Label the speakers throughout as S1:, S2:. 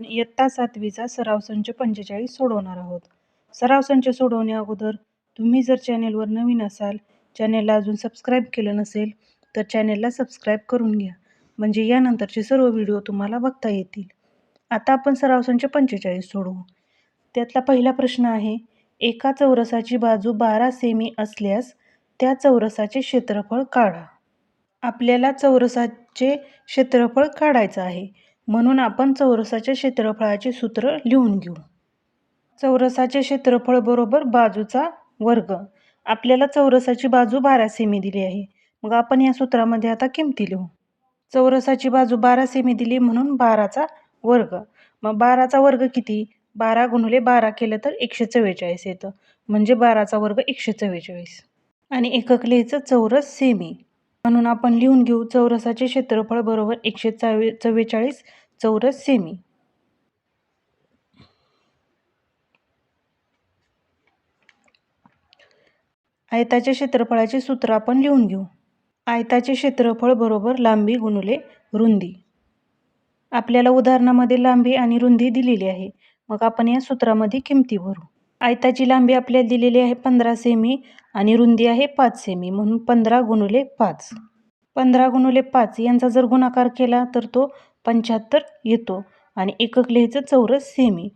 S1: इयत्ता सातवीचा सराव संच पंचेचाळीस सोडवणार आहोत. सराव संच सोडवण्या अगोदर तुम्ही जर चॅनेलवर नवीन असाल चॅनेलला अजून सबस्क्राईब केलं नसेल तर चॅनेलला सबस्क्राईब करून घ्या. म्हणजे यानंतरचे सर्व व्हिडिओ तुम्हाला बघता येतील. आता आपण सराव संच पंचेचाळीस सोडवू. त्यातला पहिला प्रश्न आहे एका चौरसाची बाजू बारा सेमी असल्यास त्या चौरसाचे क्षेत्रफळ काढा. आपल्याला चौरसाचे क्षेत्रफळ काढायचं आहे. म्हणून आपण चौरसाच्या क्षेत्रफळाचे सूत्र लिहून घेऊ. चौरसाचे क्षेत्रफळ बरोबर बाजूचा वर्ग. आपल्याला चौरसाची बाजू बारा सेमी दिली आहे. मग आपण या सूत्रामध्ये आता किमती लिहू. चौरसाची बाजू बारा सेमी दिली म्हणून बाराचा वर्ग. मग बाराचा वर्ग किती? बारा गुणले बारा केलं तर एकशे चव्वेचाळीस येतं. म्हणजे बाराचा वर्ग एकशे चव्वेचाळीस. आणि एकक लिहायचं चौरस सेमी. म्हणून आपण लिहून घेऊ चौरसाचे क्षेत्रफळ बरोबर एकशे चव्वे चव्वेचाळीस चौरस सेमी. आयताच्या क्षेत्रफळाचे सूत्र आपण लिहून घेऊ. आयताचे क्षेत्रफळ बरोबर लांबी गुणुले रुंदी. आपल्याला उदाहरणामध्ये लांबी आणि रुंदी दिलेली आहे. मग आपण या सूत्रामध्ये किमती भरू. आयताची लांबी आपल्याला दिलेली आहे पंधरा सेमी आणि रुंदी आहे पाच सेमी म्हणून पंधरा गुणुले पाच. पंधरा गुणुले पाच यांचा जर गुणाकार केला तर तो पंच्याहत्तर येतो आणि एकक लिहायचं चौरस सेमी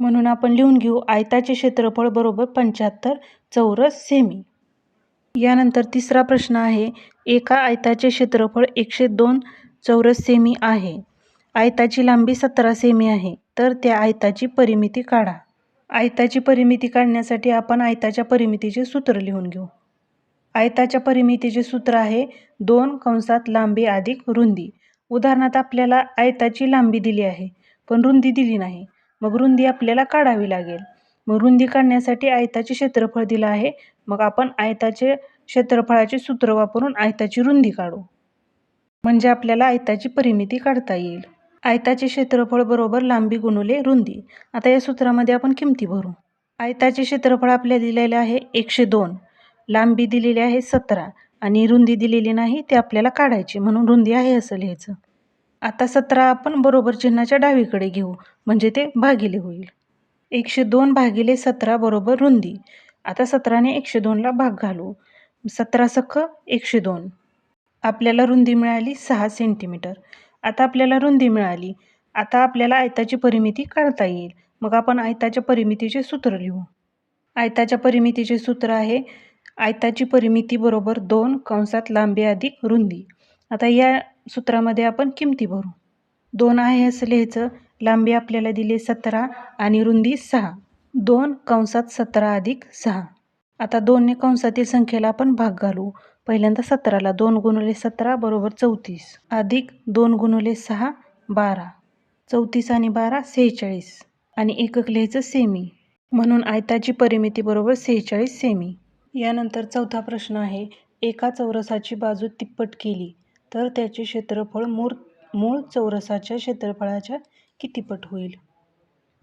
S1: म्हणून आपण लिहून घेऊ आयताचे क्षेत्रफळ बरोबर पंच्याहत्तर चौरस सेमी यानंतर तिसरा प्रश्न आहे एका आयताचे क्षेत्रफळ एकशे दोन चौरस सेमी आहे. आयताची लांबी सतरा सेमी आहे तर त्या आयताची परिमिती काढा. आयताची परिमिती काढण्यासाठी आपण आयताच्या परिमितीचे सूत्र लिहून घेऊ. आयताच्या परिमितीचे सूत्र आहे दोन कंसात लांबी अधिक रुंदी. उदाहरणार्थ आपल्याला आयताची लांबी दिली आहे पण रुंदी दिली नाही. मग रुंदी आपल्याला काढावी लागेल. मग रुंदी काढण्यासाठी आयताचे क्षेत्रफळ दिलं आहे. मग आपण आयताचे क्षेत्रफळाचे सूत्र वापरून आयताची रुंदी काढू. म्हणजे आपल्याला आयताची परिमिती काढता येईल. आयताचे क्षेत्रफळ बरोबर लांबी गुणुले रुंदी. आता या सूत्रामध्ये आपण किमती भरू. आयताचे क्षेत्रफळ आपल्याला दिलेले आहे एकशे दोन. लांबी दिलेली आहे सतरा आणि रुंदी दिलेली नाही ते आपल्याला काढायची म्हणून रुंदी आहे असं लिहायचं. आता सतरा आपण बरोबर चिन्हाच्या डावीकडे घेऊ म्हणजे ते भागिले होईल. एकशे दोन भागिले सतरा बरोबर रुंदी. आता सतराने एकशे दोनला भाग घालू. सतरा सख एकशे दोन. आपल्याला रुंदी मिळाली सहा सेंटीमीटर. आता आपल्याला रुंदी मिळाली. आता आपल्याला आयताची परिमिती काढता येईल. मग आपण आयताच्या परिमितीचे सूत्र लिहू. आयताच्या परिमितीचे सूत्र आहे आयताची परिमिती बरोबर दोन कंसात लांबी अधिक रुंदी. आता या सूत्रामध्ये आपण किमती भरू. दोन आहे असं लिहायचं लांबी आपल्याला दिली सतरा आणि रुंदी सहा. दोन कंसात सतरा अधिक सहा. आता दोनने कंसातील संख्येला आपण भाग घालू. पहिल्यांदा सतराला दोन गुणुले सतरा बरोबर चौतीस. अधिक दोन गुणुले सहा बारा. चौतीस आणि बारा सेहेचाळीस. आणि एकक लिहायचं सेमी म्हणून आयताची परिमिती बरोबर सेहेचाळीस सेमी यानंतर चौथा प्रश्न आहे एका चौरसाची बाजू तिप्पट केली तर त्याचे क्षेत्रफळ मूळ मूळ चौरसाच्या क्षेत्रफळाच्या कितीपट होईल?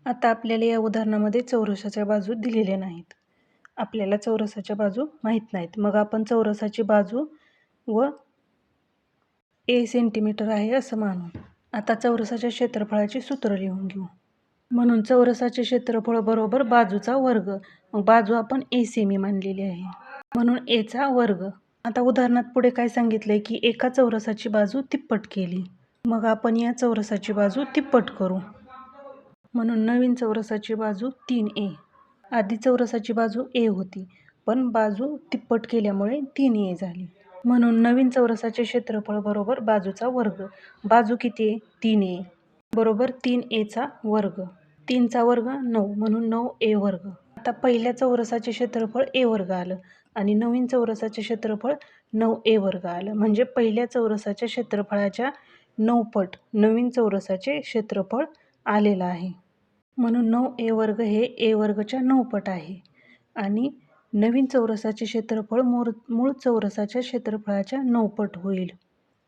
S1: आता आपल्याला या उदाहरणामध्ये चौरसाच्या बाजू दिलेल्या नाहीत. आपल्याला चौरसाच्या बाजू माहीत नाहीत. मग आपण चौरसाची बाजू व ए सेंटीमीटर आहे असं मानू. आता चौरसाच्या क्षेत्रफळाचे सूत्र लिहून घेऊ. म्हणून चौरसाचे क्षेत्रफळ बरोबर बाजूचा वर्ग. मग बाजू आपण ए सेमी मानलेली आहे. म्हणून एचा वर्ग. आता उदाहरणात पुढे काय सांगितलंय की एका चौरसाची बाजू तिप्पट केली. मग आपण या चौरसाची बाजू तिप्पट करू. म्हणून नवीन चौरसाची बाजू तीन ए आधी चौरसाची बाजू ए होती पण बाजू तिप्पट केल्यामुळे तीन ए झाली. म्हणून नवीन चौरसाचे क्षेत्रफळ बरोबर बाजूचा वर्ग. बाजू किती आहे तीन ए. बरोबर तीन एचा वर्ग. तीनचा वर्ग नऊ म्हणून नऊ ए वर्ग. आता पहिल्या चौरसाचे क्षेत्रफळ ए वर्ग आलं आणि नवीन चौरसाचे क्षेत्रफळ नऊ ए वर्ग आलं. म्हणजे पहिल्या चौरसाच्या क्षेत्रफळाच्या नऊ पट नवीन चौरसाचे क्षेत्रफळ आलेलं आहे. म्हणून नऊ ए वर्ग हे ए वर्गच्या नऊपट आहे. आणि नवीन चौरसाचे क्षेत्रफळ मूळ मूळ चौरसाच्या क्षेत्रफळाच्या नऊपट होईल.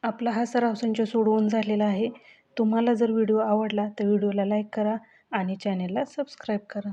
S1: आपला हा सराव संच सोडवून झालेला आहे. तुम्हाला जर व्हिडिओ आवडला तर व्हिडिओला लाईक करा आणि चॅनेलला सबस्क्राईब करा.